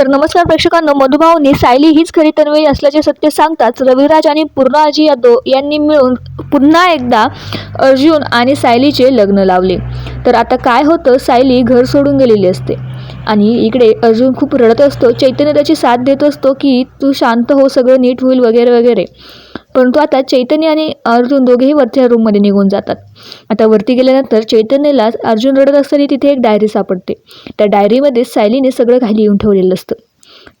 तर नमस्कार प्रेक्षकांनो मधुभावनी सायली हीच खरी तन्वयी असल्याचे सत्य सांगताच रविराज आणि पूर्णाजी यादव यांनी मिळून पुन्हा एकदा अर्जुन आणि सायलीचे लग्न लावले. तर आता काय होतं सायली घर सोडून गेलेली असते. आणि इकडे अर्जुन खूप रडत असतो चैतन्य त्याची साथ देत असतो की तू शांत हो सगळं नीट होईल वगैरे वगैरे. परंतु आता चैतन्य आणि अर्जुन दोघेही वरच्या रूममध्ये निघून जातात. आता वरती गेल्यानंतर चैतन्यला अर्जुन रडत असताना तिथे एक डायरी सापडते. त्या डायरीमध्ये सायलीने सगळं घाली येऊन ठेवलेलं असतं.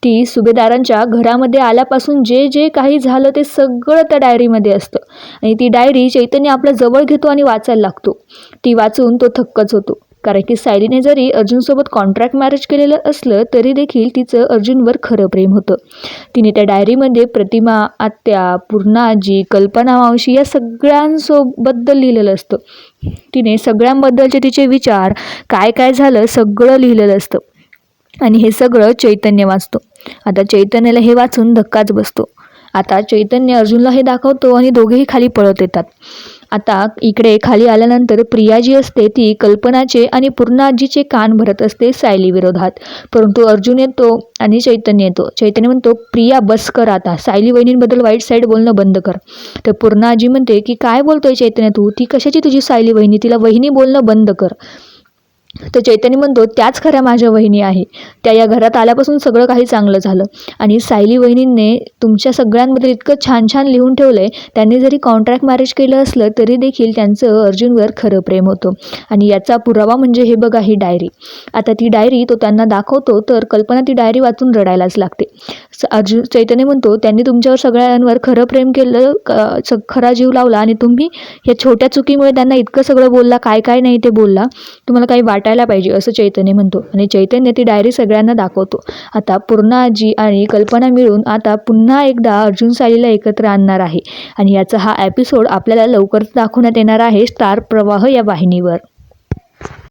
ती सुभेदारांच्या घरामध्ये आल्यापासून जे जे काही झालं ते सगळं त्या डायरीमध्ये असतं. आणि ती डायरी चैतन्य आपल्या जवळ घेतो आणि वाचायला लागतो. ती वाचून तो थक्कच होतो. कारण की सायलीने जरी अर्जुनसोबत कॉन्ट्रॅक्ट मॅरेज केलेलं असलं तरी देखील तिचं अर्जुनवर खरं प्रेम होतं. तिने त्या डायरीमध्ये प्रतिमा आत्या पूर्णाजी कल्पना मावशी या सगळ्यांसोबद्दल लिहिलेलं असतं. तिने सगळ्यांबद्दलचे तिचे विचार काय काय झालं सगळं लिहिलेलं असतं. आणि हे सगळं चैतन्य वाचतो. आता चैतन्याला हे वाचून धक्काच बसतो. आता चैतन्य अर्जुनला हे दाखवतो आणि दोघेही खाली पळत येतात. आता इकडे खाली आल्यानंतर प्रिया जी असते ती कल्पनाचे आणि पूर्णाजीचे कान भरत असते सायली विरोधात. परंतु अर्जुन येतो आणि चैतन्य येतो. चैतन्य म्हणतो प्रिया बस कर आता. सायली वहिनींबद्दल वाईट साईड बोलणं बंद कर. तर पूर्णाजी म्हणते की काय बोलतोय चैतन्य तू? ती कशाची तुझी सायली वहिनी? तिला वहिनी बोलणं बंद कर. तर चैतन्य म्हणतो त्याच खऱ्या माझ्या वहिनी आहे. त्या या घरात आल्यापासून सगळं काही चांगलं झालं. आणि सायली वहिनींने तुमच्या सगळ्यांबद्दल इतकं छान छान लिहून ठेवलं आहे त्यांनी जरी कॉन्ट्रॅक्ट मॅरेज केलं असलं तरी देखील त्यांचं अर्जुनवर खरं प्रेम होतं. आणि याचा पुरावा म्हणजे हे बघा ही डायरी आता ती डायरी तो त्यांना दाखवतो तर कल्पना ती डायरी वाचून रडायलाच लागते. स- अर्जुन चैतन्य म्हणतो त्यांनी तुमच्यावर सगळ्यांवर खरं प्रेम केलं क- स- खरा जीव लावला आणि तुम्ही या छोट्या चुकीमुळे त्यांना इतकं सगळं बोलला काय काय नाही ते बोलला. तुम्हाला काही वाटायला पाहिजे असं चैतन्य म्हणतो. आणि चैतन्य ती डायरी सगळ्यांना दाखवतो. आता पूर्णाजी आणि कल्पना मिळून आता पुन्हा एकदा अर्जुन सालीला एकत्र आणणार आहे. आणि याचा हा एपिसोड आपल्याला लवकरच दाखवण्यात येणार आहे स्टार प्रवाह या वाहिनीवर.